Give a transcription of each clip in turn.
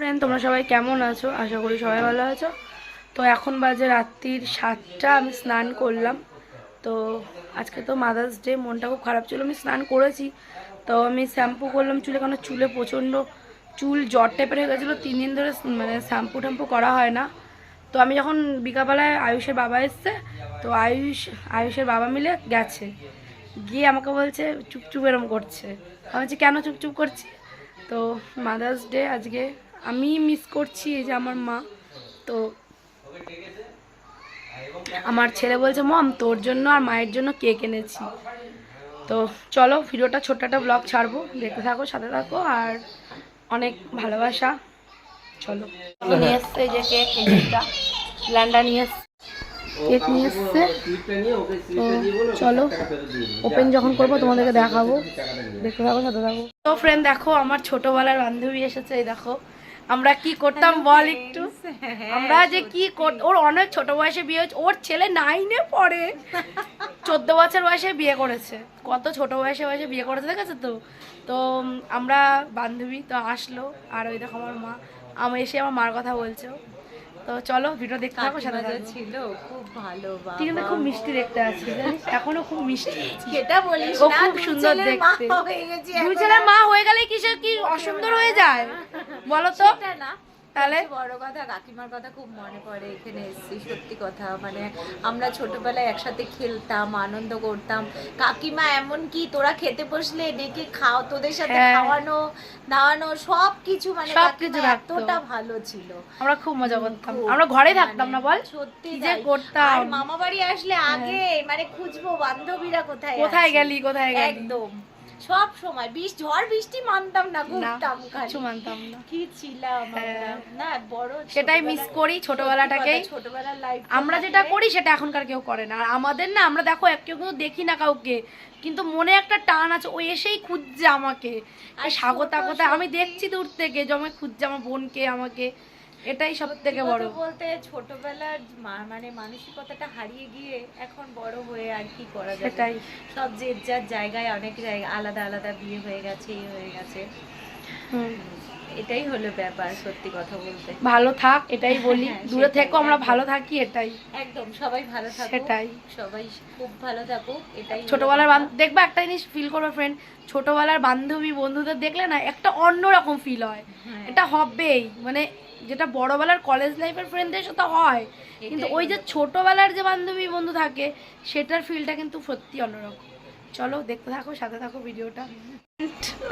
Friend তোমরা সবাই কেমন আছো? আশা করি সবাই ভালো আছো। তো এখন বাজে রাত্রির সাতটা, আমি স্নান করলাম। তো আজকে তো মাদার্স ডে মনটা খুব খারাপ ছিল। আমি স্নান করেছি। তো আমি শ্যাম্পু করলাম চুলে কারণ চুলে প্রচণ্ড চুল জ্বর টাইপের হয়ে গেছিল। তিন দিন ধরে মানে শ্যাম্পু ট্যাম্পু করা হয় না। তো আমি যখন বিকালবেলায় আয়ুষের বাবা এসছে, তো আয়ুষ, আয়ুষের বাবা মিলে গেছে। গিয়ে আমাকে বলছে, চুপচুপ এরম করছে। আমি বলছি, কেন চুপচুপ করছি? তো মাদার্স ডে আজকে আমি মিস করছি এই যে আমার মা। তো আমার ছেলে বলছে মম তোর জন্য আর মায়ের জন্য কেক এনেছি। তো চলো ভিডিওটা ছোট্ট একটা ব্লগ ছাড়বো। দেখতে থাকো সাথে থাকো আর অনেক ভালোবাসা। চলো। নিয়ে এসছে যে কেক ল্যান্ডা নিয়ে এসছে। কেক নিয়ে এসছে। তো চলো ওপেন যখন করব তোমাদেরকে দেখাবো। দেখতে থাকো সাথে থাকো। তো ফ্রেন্ড দেখো আমার ছোটোবেলার বান্ধবী এসেছে এই দেখো। আমরা কি করতাম বল একটু? আমরা যে কি ওর অনেক ছোট বয়সে বিয়ে হয়েছে। ওর ছেলে নাইনে পড়ে। চোদ্দ বছর বয়সে বিয়ে করেছে। কত ছোট বয়সে বয়সে বিয়ে করেছে দেখেছ তো? তো আমরা বান্ধবী তো আসলো। আর ওই দেখো আমার মা। আমি এসে আমার মার কথা বলছো। তো চলো ভিডিও দেখতে থাকো সাথে ছিল খুব ভালো। তুই কিন্তু খুব মিষ্টি দেখতে আছিস জানিস এখনও খুব মিষ্টি। সেটা বলিস ও খুব সুন্দর দেখতে। হয়ে দুই। ছেলের মা হয়ে গেলে কিসের কি অসুন্দর হয়ে যায় বলো তো না তাহলে? বড় কথা কাকিমার কথা খুব মনে পড়ে এখানে এসেছি সত্যি কথা। মানে আমরা ছোটবেলায় একসাথে খেলতাম আনন্দ করতাম। কাকিমা এমন কি তোরা খেতে বসলে ডেকে খাও তোদের সাথে হ্যাঁ। খাওয়ানো দাওয়ানো সব কিছু মানে সবকিছু এতটা ভালো ছিল। আমরা খুব মজা করতাম। আমরা ঘরেই থাকতাম না বল? সত্যি যে করতাম। আর মামা বাড়ি আসলে আগে মানে খুঁজবো বান্ধবীরা কোথায় কোথায় গেলি কোথায় গেলি? একদম। সব সময় বিষ ঝড় বৃষ্টি মানতাম না ঘুরতাম কিছু মানতাম না। কি ছিলাম হ্যাঁ। না বড় সেটাই মিস করি কথা, ছোটবেলার লাইফ আমরা যেটা করি সেটা এখনকার কেউ করে না। আর আমাদের না আমরা দেখো এক কেউ কেউ দেখি না কাউকে। কিন্তু মনে একটা টান আছে ও এসেই খুঁজছে আমাকে। আর স্বাগতা কথা আমি দেখছি দূর থেকে যে আমাকে খুঁজছে আমার বোনকে আমাকে। এটাই সব থেকে বড়। বলতে ছোটবেলার মানে মানসিকতাটা হারিয়ে গিয়ে এখন বড় হয়ে আর কি করা যাবে। সেটাই। সব যে যার জায়গায় অনেক জায়গায় আলাদা আলাদা বিয়ে হয়ে গেছে এই হয়ে গেছে। হুম। এটাই হলো ব্যাপার সত্যি কথা বলতে। ভালো থাক এটাই বলি। হ্যাঁ, দূরে থেকেও আমরা ভালো থাকি এটাই। একদম সবাই ভালো থাকুক। সেটাই। সবাই খুব ভালো থাকো এটাই ছোটবেলার। দেখবে একটা জিনিস ফিল করবে ফ্রেন্ড ছোটবেলার বান্ধবী বন্ধুদের দেখলে না একটা অন্যরকম ফিল হয়। হ্যাঁ। এটা হবেই মানে যেটা বড়বেলার কলেজ লাইফের ফ্রেন্ডদের সাথে হয়। কিন্তু ওই যে। ছোটবেলার যে বান্ধবী বন্ধু থাকে সেটার ফিলটা কিন্তু সত্যি অন্যরকম। চলো দেখতে থাকো সাথে থাকো ভিডিওটা।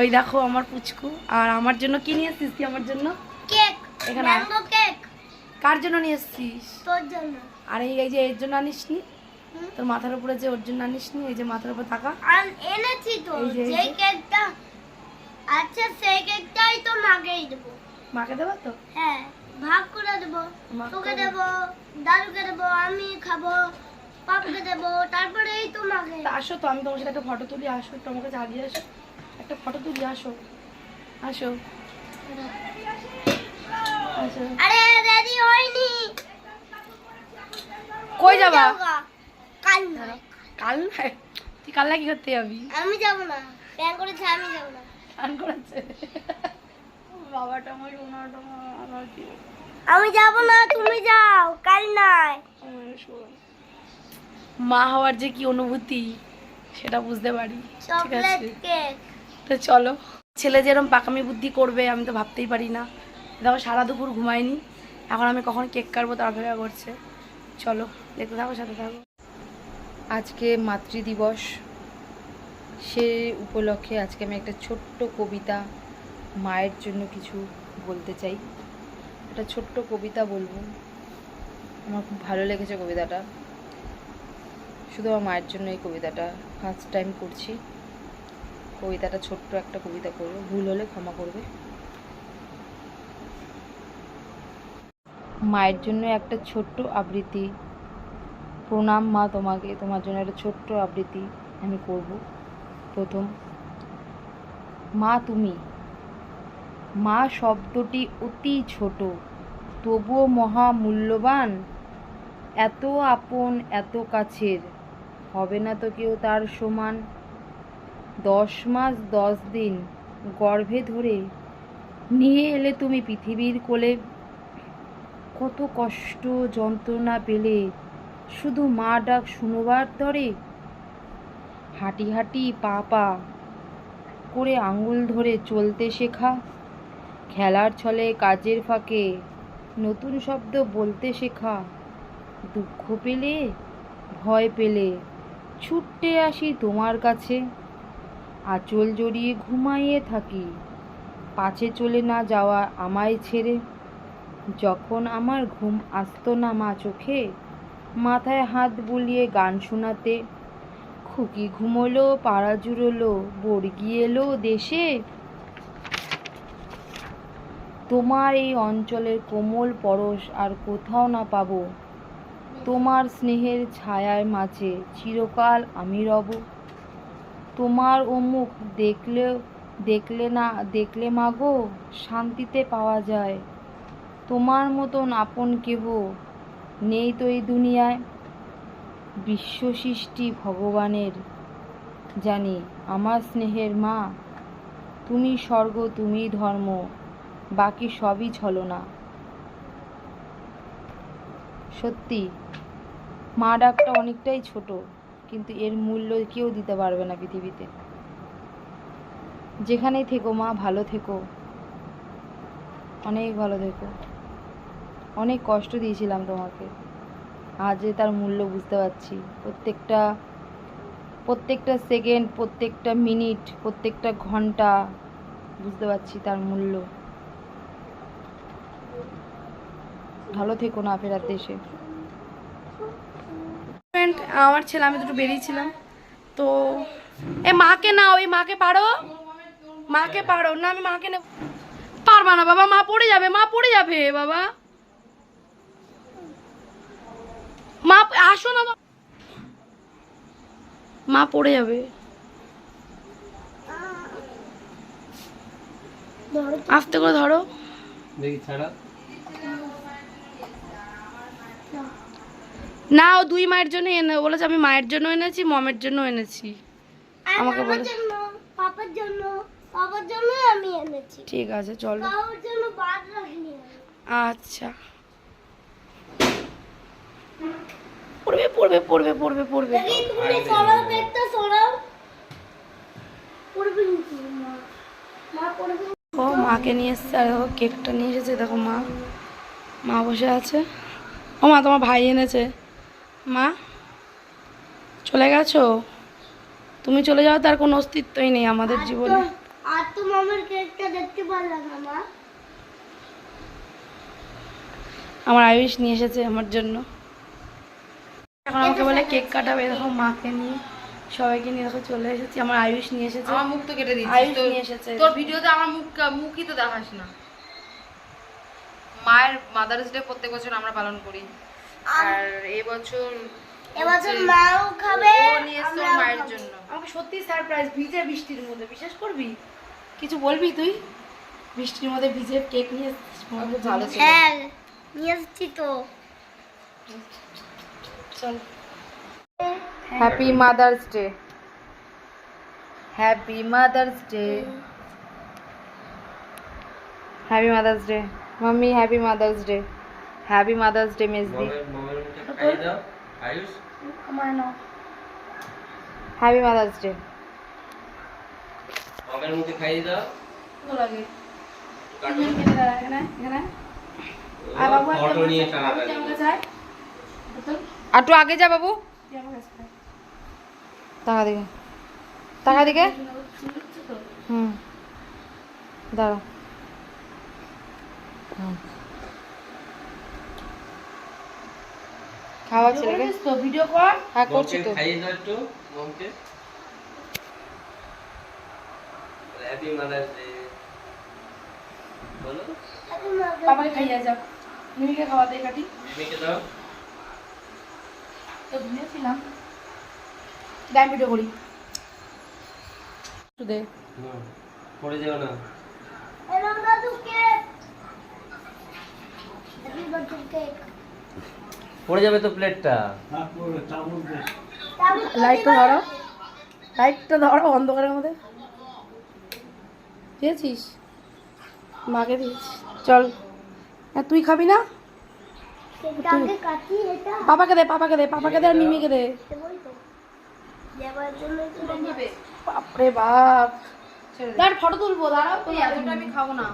ওই দেখো আমার পুচকু। আর আমার জন্য কি নিয়ে এসছিস তুই আমার জন্য? কেক। এখানে। কেক। কার জন্য নিয়ে এসছিস? তোর জন্য। আর এই এই যে এর জন্য আনিসনি? তোর মাথার উপরে যে ওর জন্য আনিসনি এই যে মাথার উপর থাকা? আর এনেছি তো। এই যে। কেকটা আচ্ছা সেই কেকটাই তো মাকেই দেবো। মাকে দেবো তো? হ্যাঁ ভাগ করে দেবো তোকে দেবো দাদুকে দেবো আমি খাব পাপাকে দেবো তারপরে এই তো মাকে। আসো তো আমি তোমার সাথে একটা ফটো তুলি আসো একটু আমাকে জাগিয়ে আসো। একটা ফটো তুলি আসো। আসো। আরে রেডি হয়নি। কই যাবা? কাল নয় কাল নয়? তুই কাল না কি করতে যাবি? আমি যাব না। প্ল্যান করেছে আমি যাব না। স্নান করেছে। বাবাটা আমার সোনাটা আমার আমি যাব না তুমি যাও কাল নয়। মা হওয়ার যে কি অনুভূতি সেটা বুঝতে পারি ঠিক আছে? তো চলো। ছেলে যেরকম পাকামি বুদ্ধি করবে আমি তো ভাবতেই পারি না। দেখো সারা দুপুর ঘুমাইনি এখন আমি কখন কেক কাটবো তার অপেক্ষা করছে। চলো দেখতে থাকো সাথে থাকো। আজকে মাতৃদিবস। সে উপলক্ষে আজকে আমি একটা ছোট্ট কবিতা মায়ের জন্য কিছু বলতে চাই। একটা ছোট্ট কবিতা বলব। আমার খুব ভালো লেগেছে কবিতাটা। শুধু আমার মায়ের জন্য এই কবিতাটা। ফার্স্ট টাইম করছি। কবিতাটা ছোট্ট একটা কবিতা করব। ভুল হলে ক্ষমা করবে। মায়ের জন্য একটা ছোট্ট আবৃত্তি। প্রণাম মা তোমাকে। তোমার জন্য একটা ছোট্ট আবৃত্তি আমি করব। প্রথম, মা তুমি। মা শব্দটি অতি ছোট। তবুও মহা মূল্যবান এত আপন, এত কাছের। হবে না তো কেউ তার সমান। দশ মাস দশ দিন গর্ভে ধরে নিয়ে এলে তুমি পৃথিবীর কোলে। কত কষ্ট, যন্ত্রণা পেলে। শুধু মা ডাক শুনবার তরে হাঁটি হাঁটি পা পা করে আঙুল ধরে চলতে শেখা। খেলার ছলে কাজের ফাঁকে নতুন শব্দ বলতে শেখা। দুঃখ পেলে, ভয় পেলে ছুটতে আসি তোমার কাছে। আঁচল জড়িয়ে ঘুমাইয়ে থাকি, পাছে চলে না যাওয়া আমায় ছেড়ে। যখন আমার ঘুম আসতো না মা চোখে, মাথায় হাত বুলিয়ে গান শোনাতে, খুকি ঘুমোলো, পাড়া জুড়োলো, বর্গি এলো দেশে তোমার এই অঞ্চলের কোমল পরশ আর কোথাও না পাবো। তোমার স্নেহের ছায়ার মাঝে চিরকাল আমি রব। তোমার ও মুখ দেখলে দেখলে না, দেখলে মাগো শান্তিতে পাওয়া যায়। তোমার মতন আপন কেহ নেই তো এই দুনিয়ায়। বিশ্ব সৃষ্টি ভগবানের, জানি আমার স্নেহের মা। তুমি স্বর্গ, তুমি ধর্ম। বাকি সবই ছলনা। সত্যি, মা ডাকটা অনেকটাই ছোট, কিন্তু এর মূল্য কেউ দিতে পারবে না পৃথিবীতে। যেখানেই থেকো মা, ভালো থেকো। অনেক ভালো থেকো। অনেক কষ্ট দিয়েছিলাম তোমাকে। আজ তার মূল্য বুঝতে পারছি। প্রত্যেকটা প্রত্যেকটা সেকেন্ড, প্রত্যেকটা মিনিট, প্রত্যেকটা ঘণ্টা বুঝতে পারছি তার মূল্য। ভালো থেকো না ফেরার দেশে। আমার ছেলে আমি দুটো বেরিয়েছিলাম। তো এ মাকে না ওই মাকে পারো? মাকে পারো না আমি মাকে নেব। পারবা না বাবা মা পড়ে যাবে মা পড়ে যাবে বাবা। মা আসো না মা পড়ে যাবে। আস্তে করে ধরো। দেখি ছাড়া। না ও দুই মায়ের জন্য এনে বলেছে আমি মায়ের জন্য এনেছি মমের জন্য এনেছি। আমাকে বলে- পাপার জন্য বাবার জন্য আমি এনেছি। ঠিক আছে চলো। বাবার জন্য বাদ রাখিনি আচ্ছা। পড়বে পড়বে পড়বে পড়বে পড়বে। তুমি সরাও সরাও। পড়বে মা? মা পড়বে ও মাকে নিয়ে এসছে আর দেখো কেকটা নিয়ে এসেছে দেখো মা। মা বসে আছে। ও মা তোমার ভাই এনেছে। মা চলে গেছো? তুমি চলে যাও তার কোনো অস্তিত্বই নেই আমাদের জীবনে। আর তো মামার কেকটা দেখতে পারলাম না মা। আমার আয়ুষ নিয়ে এসেছে আমার জন্য। এখন আমাকে বলে কেক কাটাবে দেখো মাকে নিয়ে। সবাইকে নিয়ে দেখো চলে এসেছি আমার আয়ুষ নিয়ে এসেছে। আমার মুখ তো কেটে দিচ্ছিস আয়ুষ নিয়ে এসেছে। তোর ভিডিওতে আমার মুখ মুখই তো দেখাস না। মায়ের মাদার্স ডে প্রত্যেক বছর আমরা পালন করি। আর এবছর এবছর মাও খাবে মায়ের জন্য। আমাকে সত্যি সারপ্রাইজ ভিজে বৃষ্টির মধ্যে বিশ্বাস করবি? কিছু বলবি তুই? বৃষ্টির মধ্যে ভিজে কেক নিয়ে এসেছিস ভালো ছিল। হ্যাঁ নিয়ে এসছি তো। চল। Happy mother's day happy mother's day happy mother's day mummy happy mother's day happy mother's day মেজদি happy mother's day মমের মুখে খাইয়ে দাও ভালো লাগে কার্টুন এখানে দাঁড়া, এখানে এখানে আর বাবু নিয়ে আগে যা বাবু? টাকা দিকে টাকা দিকে? হুম দাঁড়া হুম। খাওয়া ভিডিও ছেলেকে তো ভিডিও কর। হ্যাঁ করছি তো। খাইয়ে দাও একটু মমকে। হ্যাপি মাদার্স ডে বলো। বাবাকে খাইয়ে যাক মিমিকে খাওয়াতে কাটি মিমিকে দাও। তো ঘুমিয়েছিলাম দেখ ভিডিও করি। দে। না, পড়ে যাও না। এরকম দাদু কেক হ্যাপি বার্থডে কেক পড়ে যাবে তো প্লেটটা। লাইটটা ধরো। লাইটটা ধরো অন্ধকারের মধ্যে পেয়েছিস মাকে দিয়েছি চল। হ্যাঁ তুই খাবি না? কেকটাকে কাটি এটা। পাপাকে দে পাপাকে দে পাপাকে দে আর মিমিকে দে। বাপরে বাপ। দাঁড় ফটো তুলবো দাঁড়াও। এতটা আমি খাব না।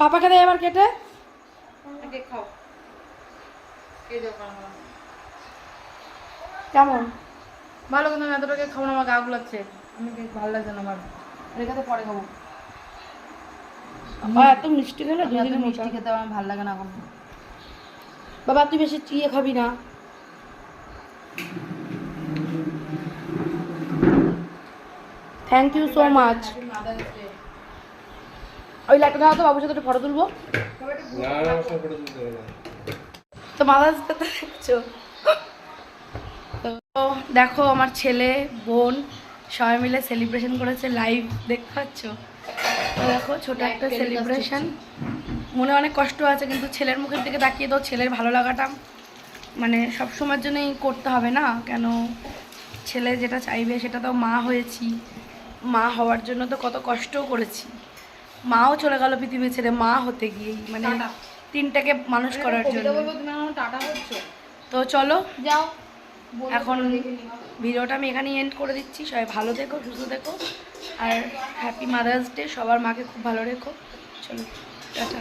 পাপাকে দে এবার কেটে। কেক খাও। এই দেখো কেমন? ভালো কিন্তু আমি এতটা কেক খাব না আমার গা গুলাচ্ছে। আমি ভালো লাগছে না আমার। রেখাতে পরে খাব। বাবা এত মিষ্টি খেলে খেতে আমার ভালো লাগে না এখন। বাবা তুই বেশি চিয়ে খাবি না। থ্যাংক ইউ সো মাচ ওই লাইটটা দাও তো বাবুর সাথে ফটো তুলবো। তো মাদার্স ডে তো দেখছ। তো দেখো আমার ছেলে বোন সবাই মিলে সেলিব্রেশন করেছে লাইভ দেখতে পাচ্ছ? তো দেখো ছোট একটা সেলিব্রেশন মনে অনেক কষ্ট আছে কিন্তু ছেলের মুখের দিকে তাকিয়ে তো ছেলের ভালো লাগাটা। মানে সব সময়ের জন্যই করতে হবে না কেন? ছেলে যেটা চাইবে সেটা তো মা হয়েছি। মা হওয়ার জন্য তো কত কষ্টও করেছি। মাও চলে গেল পৃথিবী ছেড়ে মা হতে গিয়ে মানে। তিনটাকে মানুষ করার জন্য। তো চলো যাও এখন ভিডিওটা আমি এখানেই এন্ড করে দিচ্ছি। সবাই ভালো দেখো সুস্থ দেখো আর হ্যাপি মাদার্স ডে সবার মাকে খুব ভালো রেখো। চলো টাটা।